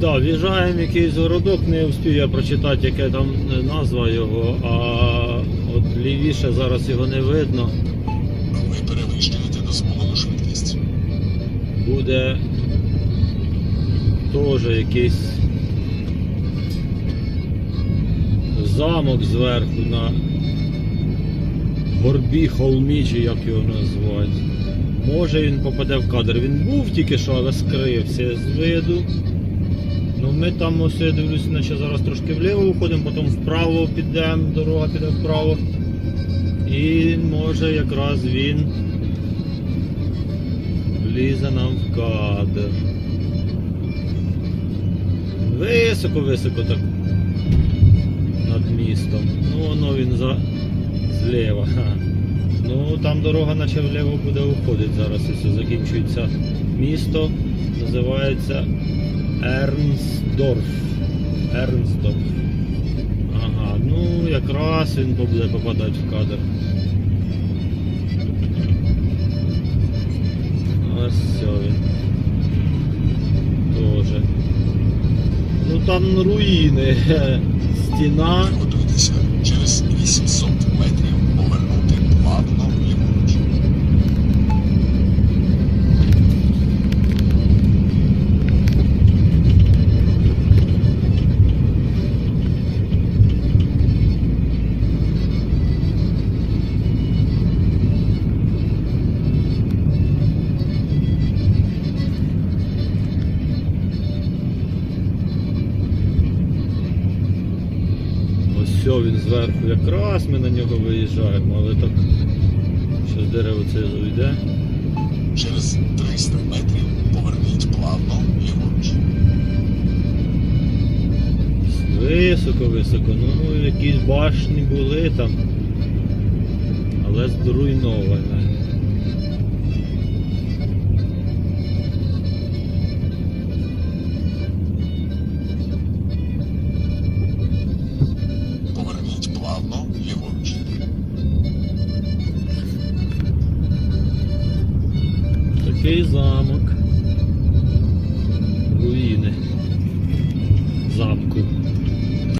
Да, в'їжджаємо в якийсь городок, не встиг я прочитати, яка там назва його, а от лівіше зараз його не видно. Ви перевищуєте дозволену швидкість. Буде теж якийсь замок зверху на горбі, холмі, чи як його назвати. Може він попаде в кадр. Він був тільки що, але скрився з виду. Ну ми там ось я дивлюсь, наче зараз трошки вліво уходимо, потім вправо підемо, дорога піде вправо. І може якраз він влізе нам в кадр. Високо-високо так над містом. Ну воно він за зліва. Ну там дорога наче вліво буде уходити зараз, якщо закінчується місто. Називається Ернсдорф. Ернсдорф. Ага, ну якраз він буде попадати в кадр. Ось все він. Тоже. Ну там руїни. Стіна. Готуйтеся через 800 все він зверху. Якраз ми на нього виїжджаємо, але так. Щось дерево це зайде. Через 300 метрів поверніть плавно ліворуч. Високо-високо. Ну, якісь башні були там. Але зруйноване. Такий замок.